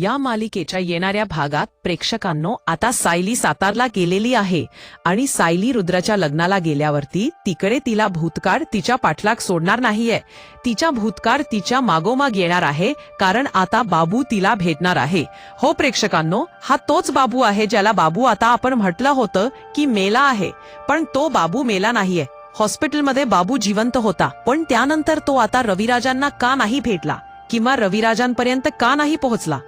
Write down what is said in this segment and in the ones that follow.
या मालिकेच्या येणाऱ्या भागात प्रेक्षकांनो आता सायली सातारला गेलेली आहे आणि सायली रुद्राच्या लग्नाला गेल्यावरती तिकडे तिला भूतकाळ तिच्या पाठलाग सोडणार नाहीये. तिच्या भूतकाळ तिच्या मागोमाग येणार आहे कारण आता बाबू तिला भेटणार आहे. हो प्रेक्षकांनो हा तोच बाबू आहे ज्याला बाबू आता आपण म्हटलं होतं की मेला आहे. पण तो बाबू मेला नाहीये. हॉस्पिटलमध्ये बाबू जिवंत होता. पण त्यानंतर तो आता रविराजांना का नाही भेटला? किंवा रविराजांपर्यंत का नाही पोहोचला?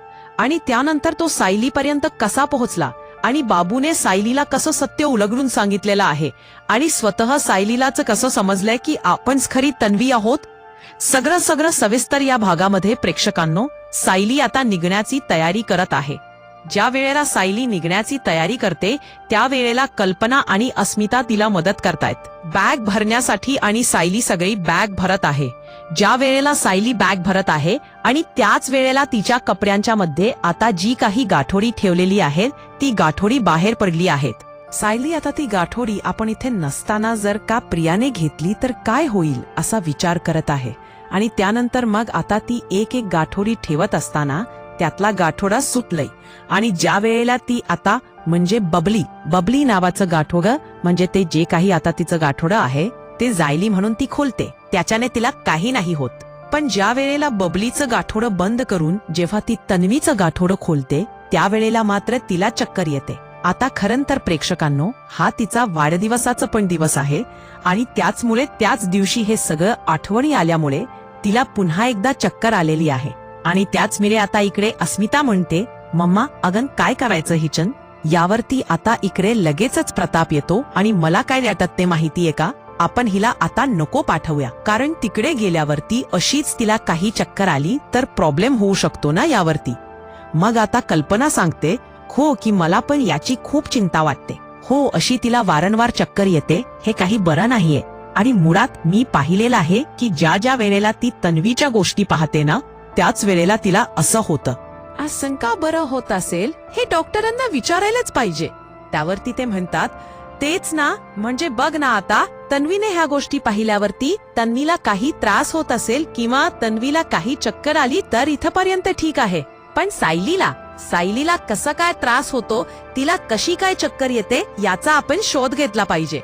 आणि त्यानंतर तो सायलीपर्यंत कसा पोहोचला आणि बाबूने सायलीला कसं सत्य उलगडून सांगितलेलं आहे आणि स्वतः सायलीलाच कसं समजलंय की आपणच खरी तन्वी आहोत? सगळं सगळं सविस्तर या भागामध्ये प्रेक्षकांनो सायली आता निघण्याची तयारी करत आहे. ज्या वेळेला सायली निघण्याची तयारी करते त्या वेळेला कल्पना आणि अस्मिता तिला मदत करतायत. बॅग भरण्यासाठी आणि सायली सगळी बॅग भरत आहे. ज्या वेळेला सायली बॅग भरत आहे आणि त्याच वेळेला तिच्या कपड्यांच्या मध्ये आता जी काही गाठोडी ठेवलेली आहे ती गाठोडी बाहेर पडली आहेत. सायली आता ती गाठोडी आपण इथे नसताना जर का प्रियाने घेतली तर काय होईल असा विचार करत आहे. आणि त्यानंतर मग आता ती एक एक गाठोडी ठेवत असताना त्यातला गाठोडा सुटलंय. आणि ज्या वेळेला ती आता म्हणजे बबली बबली नावाचं गाठोडं म्हणजे ते जे काही आता तिचं गाठोडं आहे ते जायली म्हणून ती खोलते. त्याच्याने तिला काही नाही होत. पण ज्या वेळेला बबलीचं गाठोडं बंद करून जेव्हा ती तन्वीचं गाठोडं खोलते त्यावेळेला मात्र तिला चक्कर येते. आता खरं तर प्रेक्षकांनो हा तिचा वाढदिवसाचा पण दिवस आहे आणि त्याचमुळे त्याच दिवशी हे सगळं आठवणी आल्यामुळे तिला पुन्हा एकदा चक्कर आलेली आहे. आणि त्याच मिळे आता इकडे अस्मिता म्हणते मम्मा अगन काय करायचं हिचन? यावरती आता इकडे लगेचच प्रताप येतो आणि मला काय वाटत ते माहितीये का? आपण हिला आता नको पाठवूया. कारण तिकडे गेल्यावरती अशीच तिला काही चक्कर आली तर प्रॉब्लेम होऊ शकतो ना यावरती. मग आता कल्पना सांगते हो की मला पण याची खूप चिंता वाटते. हो अशी तिला वारंवार चक्कर येते हे काही बरं नाहीये. आणि मुळात मी पाहिलेलं आहे की ज्या ज्या वेळेला ती तन्वीच्या गोष्टी पाहते ना त्याच वेळेला तिला असं होतं. असं का बरं होत असेल हे डॉक्टरांना विचारायलाच पाहिजे. त्यावरती ते म्हणतात तेच ना म्हणजे बघ ना आता तन्वीने ह्या गोष्टी पाहिल्यावरती तन्वीला काही त्रास होत असेल किंवा तन्वीला काही चक्कर आली तर इथपर्यंत ठीक आहे. पण सायलीला सायलीला कसा काय त्रास होतो तिला कशी काय चक्कर येते याचा आपण शोध घेतला पाहिजे.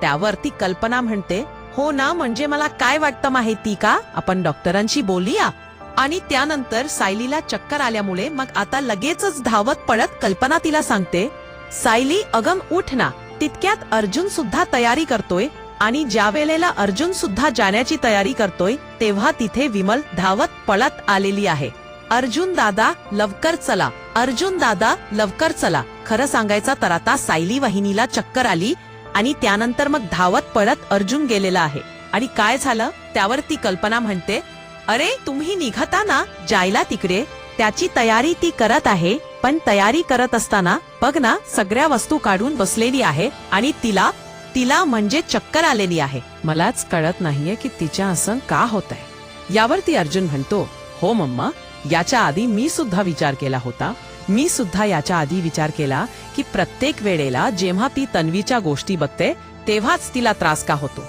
त्यावरती कल्पना म्हणते हो ना म्हणजे मला काय वाटतं माहिती का? आपण डॉक्टरांशी बोलूया. आणि त्यानंतर सायलीला चक्कर आल्यामुळे मग आता लगेचच धावत पडत कल्पना तिला सांगते सायली अगम उठ ना. तितक्यात अर्जुन सुद्धा तयारी करतोय आणि ज्या वेळेला अर्जुन सुद्धा जाण्याची तयारी करतोय तेव्हा तिथे विमल धावत पळत आलेली आहे. अर्जुन दादा लवकर चला. अर्जुन दादा लवकर चला. खरं सांगायचं तर आता सायली वाहिनीला चक्कर आली आणि त्यानंतर मग धावत पळत अर्जुन गेलेला आहे. आणि काय झालं? त्यावर ती कल्पना म्हणते अरे तुम्ही निघता ना जायला तिकडे? त्याची तयारी ती करत आहे. पण तयारी करत असताना बघ ना सगळ्या वस्तू काढून बसलेली आहे आणि तिला तिला म्हणजे चक्कर आलेली आहे. मलाच कळत नाहीये की तिच्या असं का होत आहे यावरती अर्जुन म्हणतो हो मम्मा याच्या आधी मी सुद्धा विचार केला होता. मी सुद्धा याच्या आधी विचार केला की प्रत्येक वेळेला जेव्हा ती तन्वीच्या गोष्टी बघते तेव्हाच तिला त्रास का होतो?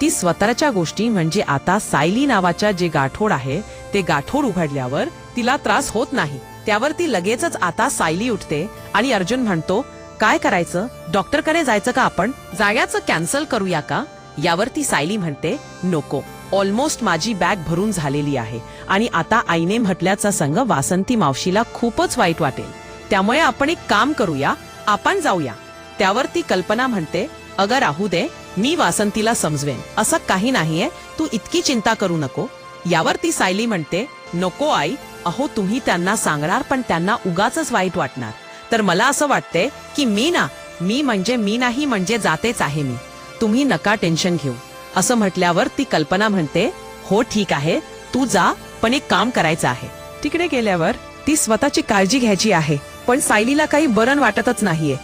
ती स्वतःच्या गोष्टी म्हणजे आता सायली नावाच्या जे गाठोड आहे ते गाठोड उघडल्यावर तिला त्रास होत नाही. त्यावर ती लगेचच आता सायली उठते आणि अर्जुन म्हणतो काय करायचं? डॉक्टरकडे जायचं का आपण? जायचं कॅन्सल करूया का? यावर ती सायली म्हणते नको. ऑलमोस्ट माझी बॅग भरून झालेली आहे आणि आता आईने म्हटल्याचा संघ वासंती मावशीला खूपच वाईट वाटेल. त्यामुळे आपण एक काम करूया आपण जाऊया. त्यावर ती कल्पना म्हणते अगं राहू दे मी वासंतीला समजवेन. असं काही नाहीये तू इतकी चिंता करू नको. यावर ती सायली म्हणते नको आई अहो तुम्ही त्यांना सांगणार पण त्यांना उगाच वाईट वाटणार. तर मला असं वाटतंय की मी ना मी म्हणजे मी नाही म्हणजे जातेच आहे मी. तुम्ही नका टेन्शन घेऊ. असं म्हटल्यावर ती कल्पना म्हणते हो ठीक आहे तू जा पण एक काम करायचं आहे. तिकडे गेल्यावर ती स्वतःची काळजी घ्यायची आहे पण सायलीला काही बरण वाटतच नाहीये.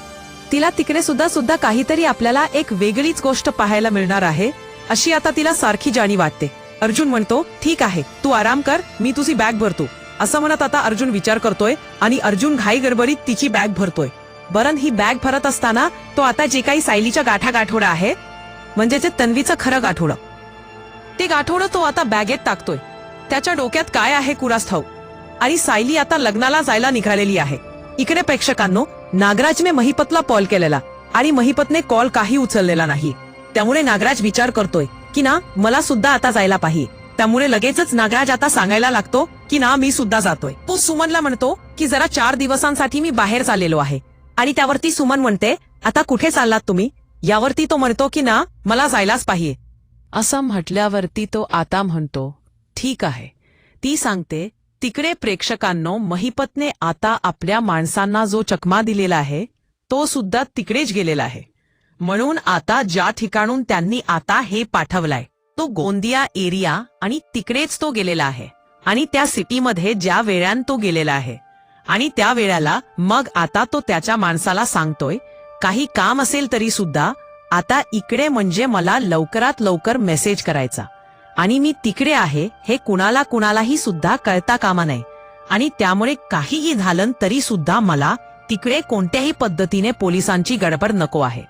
तिला तिकडे सुद्धा सुद्धा काहीतरी आपल्याला एक वेगळीच गोष्ट पाहायला मिळणार आहे अशी आता तिला सारखी जाणीव वाटते. अर्जुन म्हणतो ठीक आहे तू आराम कर मी तुझी बॅग भरतो. असं म्हणत आता अर्जुन विचार करतोय आणि अर्जुन घाई गडबडीत तिची बॅग भरतोय. बरं ही बॅग भरत असताना तो आता जे काही सायलीच्या गाठा गाठोडा आहे म्हणजे ते तन्वीचं खरं गाठोडं. ते गाठोडं तो आता बॅगेत टाकतोय. त्याच्या डोक्यात काय आहे कुरास आणि सायली आता लग्नाला जायला निघालेली आहे. इकडे प्रेक्षकांनो नागराजने महिपतला कॉल केलेला आणि महिपतने कॉल काही उचललेला नाही. त्यामुळे नागराज विचार करतोय की ना मला सुद्धा आता जायला पाहिजे. त्यामुळे लगेचच नागराज आता सांगायला लागतो की ना मी सुद्धा जातोय. तो सुमनला म्हणतो की जरा चार दिवसांसाठी मी बाहेर चाललेलो आहे. आणि त्यावरती सुमन म्हणते आता कुठे चाललात तुम्ही? यावरती तो म्हणतो की ना मला जायलाच पाहिजे. असं म्हटल्यावरती तो आता म्हणतो ठीक आहे. ती सांगते तिकडे प्रेक्षकांनो महिपतने आता आपल्या माणसांना जो चकमा दिलेला आहे तो सुद्धा तिकडेच गेलेला आहे. म्हणून आता ज्या ठिकाणून त्यांनी आता हे पाठवलाय तो गोंदिया एरिया आणि तिकडेच तो गेलेला आहे. आणि त्या सिटीमध्ये ज्या वेळान तो गेलेला आहे. आणि त्या वेळाला मग आता तो त्याच्या माणसाला सांगतोय काही काम असेल तरी सुद्धा आता इकडे म्हणजे मला लवकरात लवकर मेसेज करायचा. आणि मी तिकडे आहे हे कुणाला कुणालाही सुद्धा कळता कामा नये. आणि त्यामुळे काहीही झालं तरी सुद्धा मला तिकडे कोणत्याही पद्धतीने पोलिसांची गडबड नको आहे.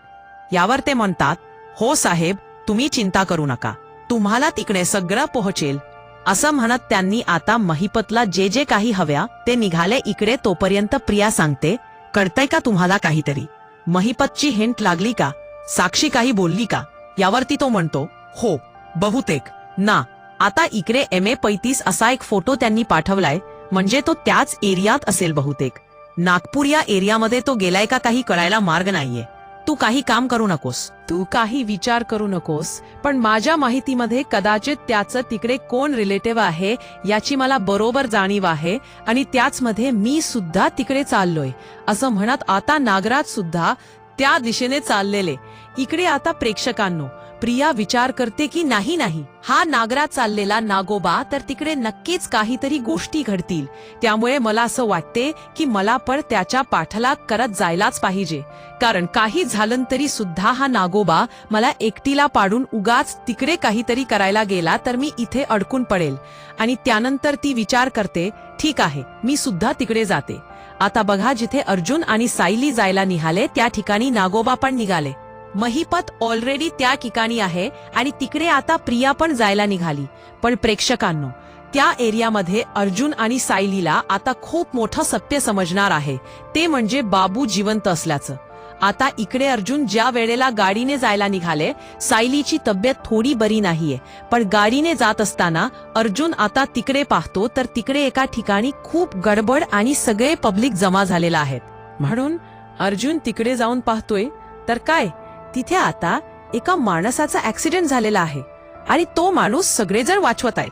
यावर ते म्हणतात हो साहेब तुम्ही चिंता करू नका. तुम्हाला तिकडे सगळं पोहोचेल. असं म्हणत त्यांनी आता महिपतला जे जे काही हव्या ते निघाले इकडे तोपर्यंत प्रिया सांगते कळतंय का तुम्हाला काहीतरी? महिपतची हिंट लागली का? साक्षी काही बोलली का? यावरती तो म्हणतो हो बहुतेक. ना आता इकडे एम ए पैतीस असा एक फोटो त्यांनी पाठवलाय म्हणजे तो त्याच एरियात असेल बहुतेक. नागपूर या एरियामध्ये तो गेलाय का काही कळायला मार्ग नाहीये. तू काही काम करू नकोस. तू काही विचार करू नकोस. पण माझ्या माहितीमध्ये कदाचित त्याचं तिकडे कोण रिलेटिव्ह आहे याची मला बरोबर जाणीव आहे आणि त्याचमध्ये मी सुद्धा तिकडे चाललोय. असं म्हणत आता नागराज सुद्धा त्या दिशेने चाललेले. इकडे आता प्रेक्षकांनो प्रिया विचार करते की नाही नाही. हा नागरा चाललेला नागोबा तर तिकडे नक्कीच काहीतरी गोष्टी घडतील. त्यामुळे मला असं वाटते की मला पण त्याच्या पाठलाग करत जायलाच पाहिजे. कारण काही झालं तरी सुद्धा हा नागोबा मला एकटीला पाडून उगाच तिकडे काहीतरी करायला गेला तर मी इथे अडकून पडेल. आणि त्यानंतर ती विचार करते ठीक आहे मी सुद्धा तिकडे जाते. आता बघा जिथे अर्जुन आणि सायली जायला निघाले त्या ठिकाणी नागोबा पण निघाले. महिपत ऑलरेडी त्या ठिकाणी आहे आणि तिकडे आता प्रिया पण जायला निघाली. पण प्रेक्षकांनो त्या एरियामध्ये अर्जुन आणि सायलीला आता खूप मोठं सत्य समजणार आहे. ते म्हणजे बाबू जिवंत असल्याचं. आता इकडे अर्जुन ज्या वेळेला गाडीने जायला निघाले सायलीची तब्येत थोडी बरी नाहीये. पण गाडीने जात असताना अर्जुन आता तिकडे पाहतो तर तिकडे एका ठिकाणी खूप गडबड आणि सगळे पब्लिक जमा झालेला आहेत. म्हणून अर्जुन तिकडे जाऊन पाहतोय तर काय? तिथे आता एका माणसाचा ऍक्सिडेंट झालेला आहे आणि तो माणूस सगळेजण वाचवत आहेत.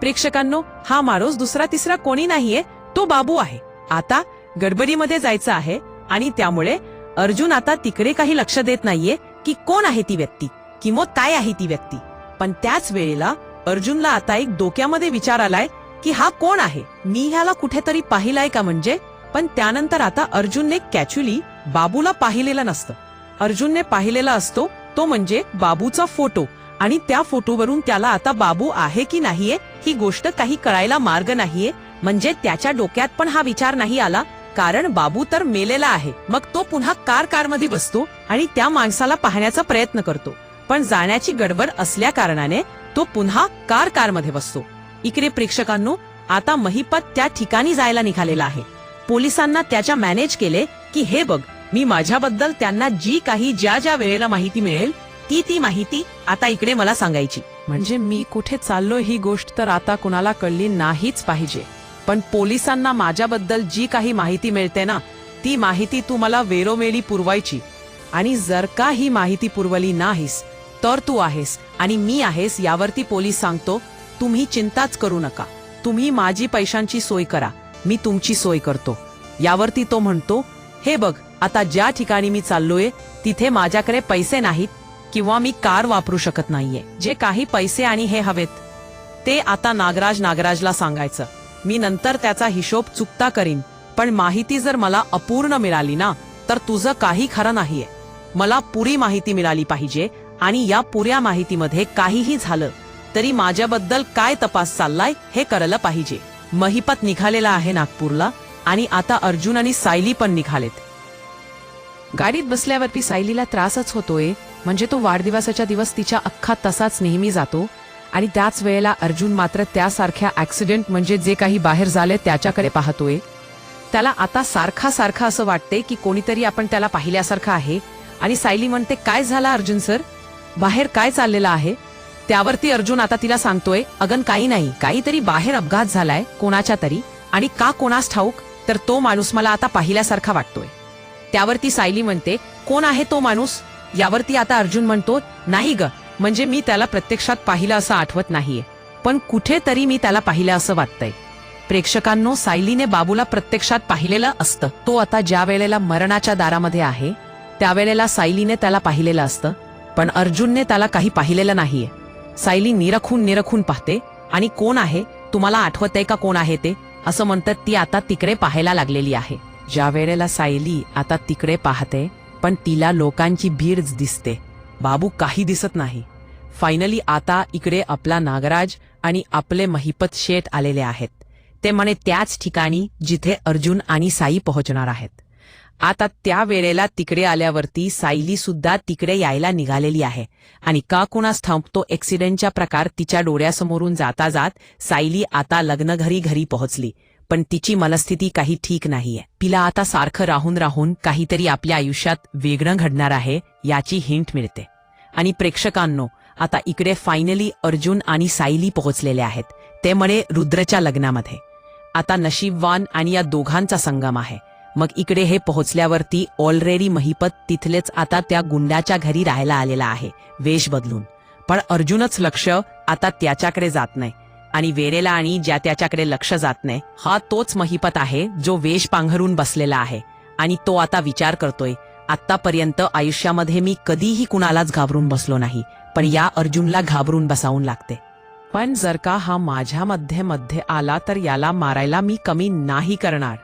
प्रेक्षकांनो हा माणूस दुसरा तिसरा कोणी नाहीये तो बाबू आहे. आता गडबडीमध्ये जायचं आहे आणि त्यामुळे अर्जुन आता तिकडे काही लक्ष देत नाहीये की कोण आहे ती व्यक्ती किंवा काय आहे ती व्यक्ती. पण त्याच वेळेला अर्जुनला आता एक डोक्यामध्ये विचार आलाय की हा कोण आहे? मी ह्याला कुठेतरी पाहिलाय का म्हणजे? पण त्यानंतर आता अर्जुनने कॅच्युली बाबूला पाहिलेलं नसतं. अर्जुनने पाहिलेला असतो तो म्हणजे बाबूचा फोटो. आणि त्या फोटोवरून त्याला आता बाबू आहे की नाहीये ही गोष्ट काही कळायला मार्ग नाहीये म्हणजे त्याच्या डोक्यात पण हा विचार नाही आला कारण बाबू तर मेलेला आहे. मग तो पुन्हा कार कारमध्ये बसतो आणि त्या माणसाला पाहण्याचा प्रयत्न करतो. पण जाण्याची गडबड असल्या कारणाने तो पुन्हा कार कारमध्ये बसतो. इकडे प्रेक्षकांनो आता महिपत त्या ठिकाणी जायला निघालेला आहे. पोलिसांना त्याच्या मॅनेज केले की हे बघ मी माझ्याबद्दल त्यांना जी काही ज्या ज्या वेळेला माहिती मिळेल ती ती माहिती आता इकडे मला सांगायची. म्हणजे मी कुठे चाललो ही गोष्ट तर आता कुणाला कळली नाहीच पाहिजे. पण पोलिसांना माझ्याबद्दल जी काही माहिती मिळते ना ती माहिती तू मला वेरोवेळी पुरवायची. आणि जर का ही माहिती पुरवली नाहीस तर तू आहेस आणि मी आहेस यावरती पोलीस सांगतो तुम्ही चिंताच करू नका. तुम्ही माझी पैशांची सोय करा मी तुमची सोय करतो. यावरती तो म्हणतो हे बघ आता ज्या ठिकाणी मी चाललोय तिथे माझ्याकडे पैसे नाहीत किंवा मी कार वापरू शकत नाहीये. जे काही पैसे आणि हे हवेत ते आता नागराज नागराजला सांगायचं. मी नंतर त्याचा हिशोब चुकता करीन पण माहिती जर मला अपूर्ण मिळाली ना तर तुझं काही खरं नाहीये. मला पुरी माहिती मिळाली पाहिजे आणि या पुऱ्या माहितीमध्ये काहीही झालं तरी माझ्याबद्दल काय तपास चाललाय हे कळलं पाहिजे. महिपत निघालेला आहे नागपूरला आणि आता अर्जुन आणि सायली पण निघालेत. गाडीत बसल्यावरती सायलीला त्रासच होतोय म्हणजे तो वाढदिवसाच्या दिवस तिच्या अख्खा तसाच नेहमी जातो आणि त्याच वेळेला अर्जुन मात्र त्यासारख्या ऍक्सिडेंट म्हणजे जे काही बाहेर झाले त्याच्याकडे पाहतोय. त्याला आता सारखा सारखा असं वाटते की कोणीतरी आपण त्याला पाहिल्यासारखं आहे आणि सायली म्हणते काय झाला अर्जुन सर? बाहेर काय चाललेलं आहे? त्यावरती अर्जुन आता तिला सांगतोय अगन काही नाही काहीतरी बाहेर अपघात झालाय कोणाच्या तरी आणि का कोणास ठाऊक तर तो माणूस मला आता पाहिल्यासारखा वाटतोय. त्यावरती सायली म्हणते कोण आहे तो माणूस? यावरती आता अर्जुन म्हणतो नाही ग म्हणजे मी त्याला प्रत्यक्षात पाहिलं असं आठवत नाहीये. पण कुठेतरी मी त्याला पाहिलं असं वाटतंय. प्रेक्षकांनो सायलीने बाबूला प्रत्यक्षात पाहिलेलं असतं. तो आता ज्या वेळेला मरणाच्या दारामध्ये आहे त्यावेळेला सायलीने त्याला पाहिलेलं असतं. पण अर्जुनने त्याला काही पाहिलेलं नाहीये. सायली निरखून निरखून पाहते आणि कोण आहे? तुम्हाला आठवतंय का कोण आहे ते? असं म्हणतात ती आता तिकडे पाहायला लागलेली आहे. ज्या वेळेला सायली आता तिकडे पाहते पण तिला लोकांची भीड दिसते. बाबू काही दिसत नाही. फायनली आता इकडे आपला नागराज आणि आपले महिपत शेठ आलेले आहेत. ते म्हणे त्याच ठिकाणी जिथे अर्जुन आणि साई पोहोचणार आहेत. आता त्या वेळेला तिकडे आल्यावरती सायली सुद्धा तिकडे यायला निघालेली आहे. आणि का कुणास थांबतो तो प्रकार तिच्या डोळ्यासमोरून जाता जात सायली आता लग्न घरी घरी पोहोचली. पण तिची मनस्थिती काही ठीक नाहीये. तिला आता सारखं राहून राहून काहीतरी आपल्या आयुष्यात वेगळं घडणार आहे याची हिंट मिळते. आणि प्रेक्षकांनो आता इकडे फायनली अर्जुन आणि सायली पोहोचलेले आहेत. ते म्हणे रुद्रच्या लग्नामध्ये. आता नशीबवान आणि या दोघांचा संगम आहे. मग इकडे हे पोहोचल्यावरती ऑलरेडी महिपत तिथलेच आता त्या गुंडाच्या घरी राहायला आलेला आहे वेश बदलून. पण अर्जुनच लक्ष आता त्याच्याकडे जात नाही. आणि वेरेला आणि ज्या त्याच्याकडे लक्ष जात नाही हा तोच महिपत आहे जो वेश पांघरून बसलेला आहे. आणि तो आता विचार करतोय आतापर्यंत आयुष्यामध्ये मी कधीही कुणालाच घाबरून बसलो नाही पण या अर्जुनला घाबरून बसावून लागते. पण जर का हा माझ्या मध्ये मध्ये आला तर याला मारायला मी कमी नाही करणार.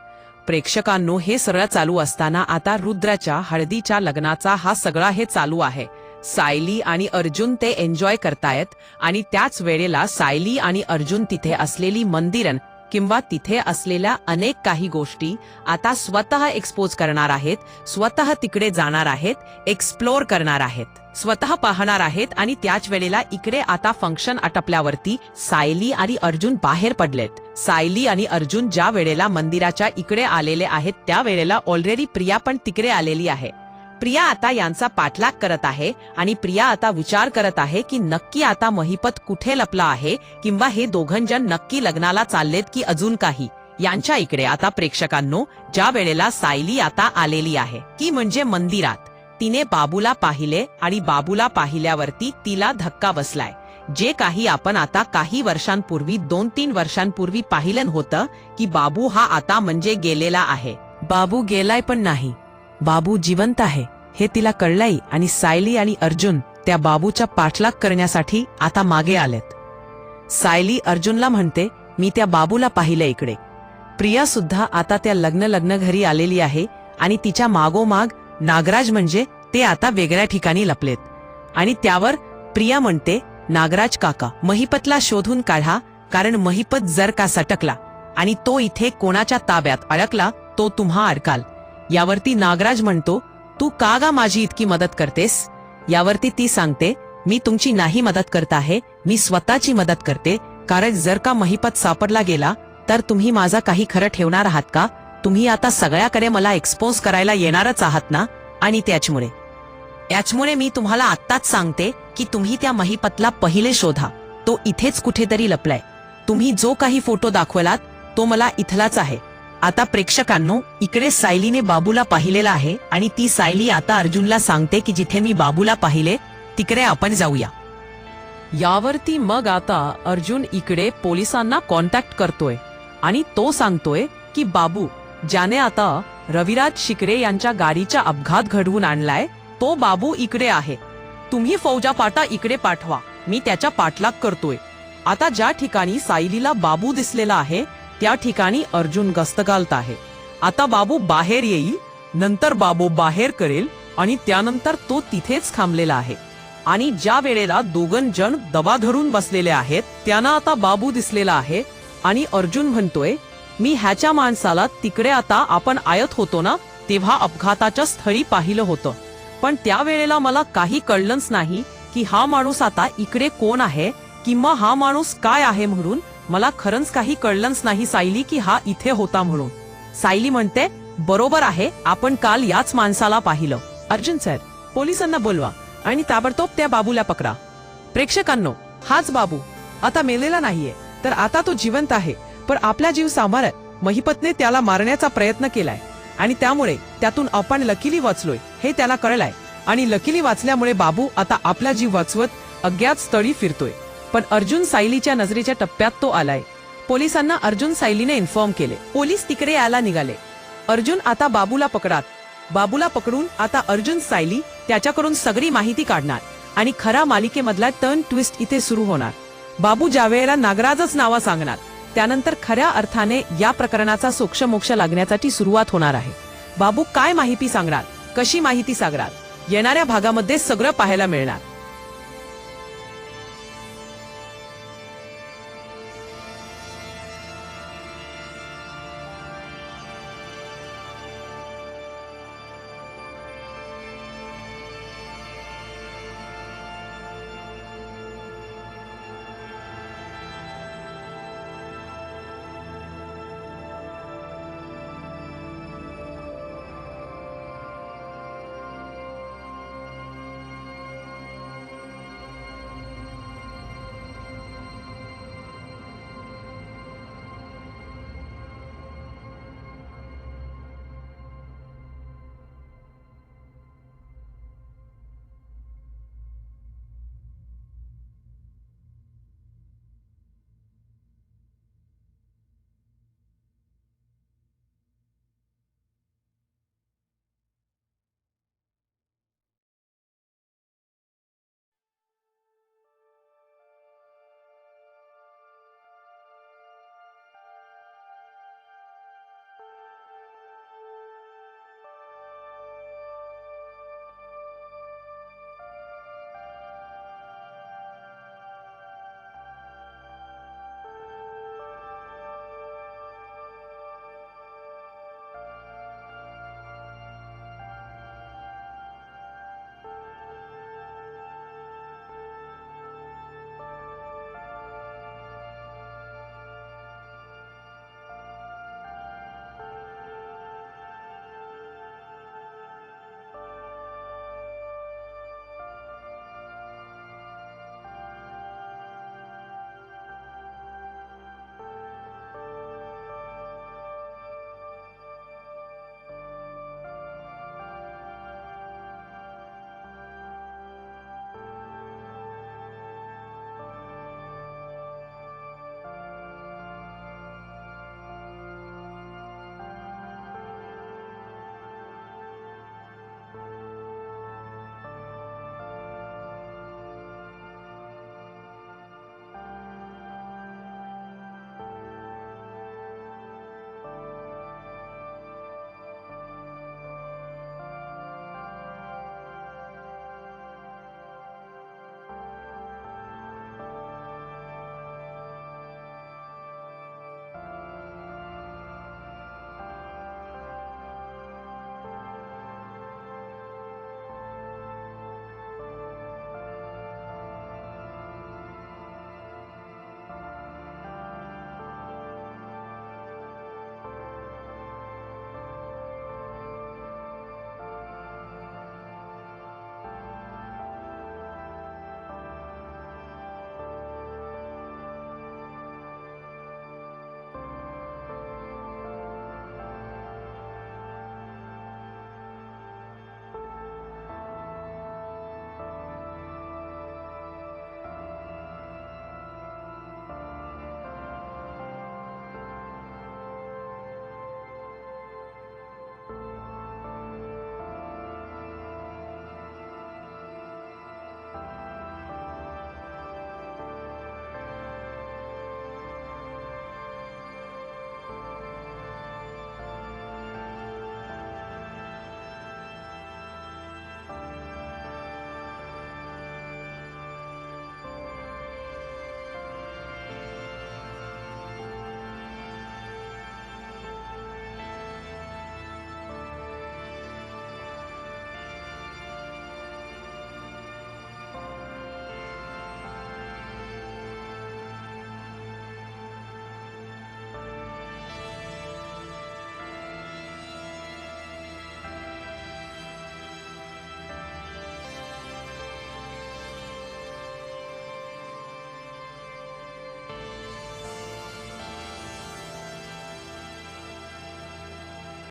प्रेक्षकांनो हे सगळं चालू असताना आता रुद्राच्या हळदीच्या लग्नाचा हा सगळा हे चालू आहे. सायली आणि अर्जुन ते एन्जॉय करतायत आणि त्याच वेळेला सायली आणि अर्जुन तिथे असलेली मंदिरन किंवा तिथे असलेल्या अनेक काही गोष्टी आता स्वतः एक्सपोज करणार आहेत स्वतः तिकडे जाणार आहेत एक्सप्लोर करणार आहेत स्वतः पाहणार आहेत आणि त्याच वेळेला इकडे आता फंक्शन आटपल्यावरती सायली आणि अर्जुन बाहेर पडलेत. सायली आणि अर्जुन ज्या वेळेला मंदिराच्या इकडे आलेले आहेत त्या वेळेला ऑलरेडी प्रिया पण तिकडे आलेली आहे. प्रिया आता यांचा पाठलाग करत आहे आणि प्रिया आता विचार करत आहे की नक्की आता महिपत कुठे लपला आहे किंवा हे दोघंजण नक्की लग्नाला चाललेत की अजून काही? यांच्या इकडे आता प्रेक्षकांनो ज्या वेळेला सायली आता आलेली आहे की म्हणजे मंदिरात. तिने बाबूला पाहिले आणि बाबूला पाहिल्यावरती तिला धक्का बसलाय. जे काही आपण आता काही वर्षांपूर्वी दोन तीन वर्षांपूर्वी पाहिलं होतं की बाबू हा आता म्हणजे गेलेला आहे. बाबू गेलाय पण नाही. बाबू जिवंत आहे हे तिला कळलंय आणि सायली आणि अर्जुन त्या बाबूच्या पाठलाग करण्यासाठी आता मागे आलेत. सायली अर्जुनला म्हणते मी त्या बाबूला पाहिलं इकडे. प्रिया सुद्धा आता त्या लग्न लग्न घरी आलेली आहे आणि तिच्या मागोमाग नागराज म्हणजे ते आता वेगळ्या ठिकाणी लपलेत. आणि त्यावर प्रिया म्हणते नागराज काका महिपतला शोधून काढा कारण महिपत जर का सटकला आणि तो इथे कोणाच्या ताब्यात अडकला तो तुम्हा अडकाल. यावरती नागराज म्हणतो तू का गा माझी इतकी मदत करतेस? यावरती ती सांगते मी तुमची नाही मदत करत आहे मी स्वतःची मदत करते कारण जर का महिपत सापडला गेला तर तुम्ही माझा काही खरं ठेवणार आहात का? तुम्ही आता सगळ्याकडे मला एक्सपोज करायला येणारच आहात ना? आणि त्याचमुळे. याचमुळे मी तुम्हाला आत्ताच सांगते की तुम्ही त्या महिपतला पहिले शोधा. तो इथेच कुठेतरी लपलाय. तुम्ही जो काही फोटो दाखवलात तो मला इथलाच आहे. आता प्रेक्षकांनो इकडे सायलीने बाबूला पाहिलेला आहे आणि ती सायली आता अर्जुनला सांगते की जिथे मी बाबूला पाहिले तिकडे आपण जाऊया. यावरती मग आता अर्जुन इकडे पोलिसांना कॉन्टॅक्ट करतोय आणि तो सांगतोय की बाबू ज्याने आता रविराज शिकरे यांच्या गाडीचा अपघात घडवून आणलाय तो बाबू इकडे आहे. तुम्ही फौजा पाटा इकडे पाठवा मी त्याच्या पाठलाग करतोय. आता ज्या ठिकाणी सायलीला बाबू दिसलेला आहे त्या ठिकाणी अर्जुन गस्त घालत आहे. आता बाबू बाहेर येईल नंतर बाबू बाहेर करेल आणि त्यानंतर तो तिथेच थांबलेला आहे. आणि ज्या वेळेला दोघन जण दबा धरून बसलेले आहेत त्यांना आता बाबू दिसलेला आहे आणि अर्जुन म्हणतोय मी ह्याच्या माणसाला तिकडे आता आपण आयत होतो ना तेव्हा अपघाताच्या स्थळी पाहिलं होतं. पण त्यावेळेला मला काही कळलंच नाही की हा माणूस आता इकडे कोण आहे किंवा हा माणूस काय आहे म्हणून मला खरंच काही कळलंच नाही सायली की हा इथे होता म्हणून. सायली म्हणते बरोबर आहे आपण काल याच माणसाला पाहिलं. अर्जुन सर पोलिसांना बोलवा आणि ताबडतोब त्या बाबूला पकडा. प्रेक्षकांनो हाच बाबू. आता मेलेला नाहीये तर आता तो जिवंत आहे पण आपला जीव सांभाळत महिपतने त्याला मारण्याचा प्रयत्न केलाय आणि त्यामुळे त्यातून आपण लकीली वाचलोय हे त्याला कळलंय आणि लकीली वाचल्यामुळे बाबू आता आपला जीव वाचवत अज्ञात स्थळी फिरतोय. पण अर्जुन सायलीच्या नजरेच्या टप्प्यात तो आलाय. पोलिसांना अर्जुन सायलीने इन्फॉर्म केले. पोलीस तिकडे यायला निघाले. अर्जुन आता बाबूला पकडात. बाबूला पकडून आता अर्जुन सायली त्याच्याकडून सगळी माहिती काढणार आणि खरा मालिकेमधला टर्न ट्विस्ट इथे सुरू होणार. बाबू ज्यावेळेला नागराजच नावा सांगणार त्यानंतर खऱ्या अर्थाने या प्रकरणाचा सोक्षमोक्ष लागण्यासाठी सुरुवात होणार आहे. बाबू काय माहिती सांगणार कशी माहिती सांगणार येणाऱ्या भागामध्ये सगळं पाहायला मिळणार.